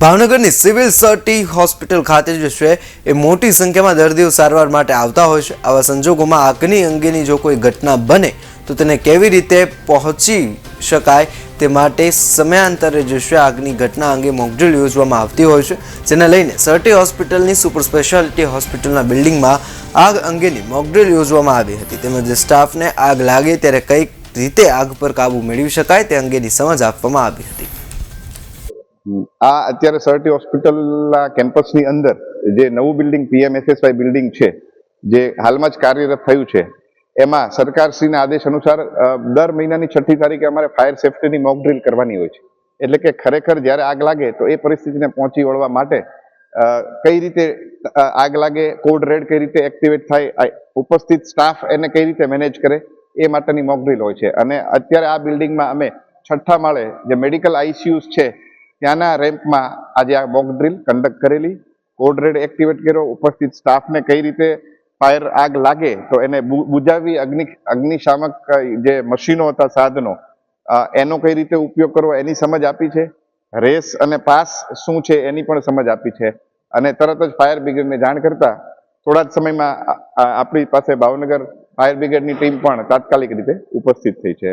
ભાવનગરની સિવિલ સર્ટી હોસ્પિટલ ખાતે જે છે, એ મોટી સંખ્યામાં દર્દીઓ સારવાર માટે આવતા હોય છે. આવા સંજોગોમાં આગની અંગેની જો કોઈ ઘટના બને, તો તેને કેવી રીતે પહોંચી શકાય તે માટે સમયાંતરે જે છે આગની ઘટના અંગે મોકડ્રીલ યોજવામાં આવતી હોય છે. જેને લઈને સર્ટી હોસ્પિટલની સુપર સ્પેશિયાલિટી હોસ્પિટલના બિલ્ડિંગમાં આગ અંગેની મોકડ્રીલ યોજવામાં આવી હતી. તેમજ સ્ટાફને આગ લાગે ત્યારે કઈ રીતે આગ પર કાબૂ મેળવી શકાય તે અંગેની સમજ આપવામાં આવી હતી. આ અત્યારે સરટી હોસ્પિટલના કેમ્પસની અંદર જે નવું બિલ્ડિંગ પીએમએસએસવાય બિલ્ડિંગ છે, જે હાલમાં જ કાર્યરત થયું છે, એમાં સરકારશ્રીના આદેશ અનુસાર દર મહિનાની છઠ્ઠી તારીખે અમારે ફાયર સેફટીની મોક ડ્રીલ કરવાની હોય છે. એટલે કે ખરેખર જ્યારે આગ લાગે તો એ પરિસ્થિતિને પહોંચી વળવા માટે કઈ રીતે આગ લાગે, કોડ રેડ કઈ રીતે એક્ટિવેટ થાય ઉપસ્થિત સ્ટાફ એને કઈ રીતે મેનેજ કરે, એ માટેની મોક ડ્રીલ હોય છે. અને અત્યારે આ બિલ્ડિંગમાં અમે છઠ્ઠા માળે જે મેડિકલ આઈસીયુઝ છે ત્યાંના રેમ્પમાં આજે આ મોક ડ્રીલ કન્ડક્ટ કરેલી. કોડ રેડ એક્ટિવેટ કર્યો. ઉપસ્થિત સ્ટાફને કઈ રીતે ફાયર આગ લાગે તો એને બુજાવી અગ્નિ, અગ્નિશામક જે મશીનો હતા સાધનો એનો કઈ રીતે ઉપયોગ કરવો એની સમજ આપી છે? રેસ અને પાસ શું છે એની પણ સમજ આપી છે. અને તરત જ ફાયર બ્રિગેડને જાણ કરતા થોડા જ સમયમાં આપણી પાસે ભાવનગર ફાયર બ્રિગેડની ટીમ પણ તાત્કાલિક રીતે ઉપસ્થિત થઈ છે.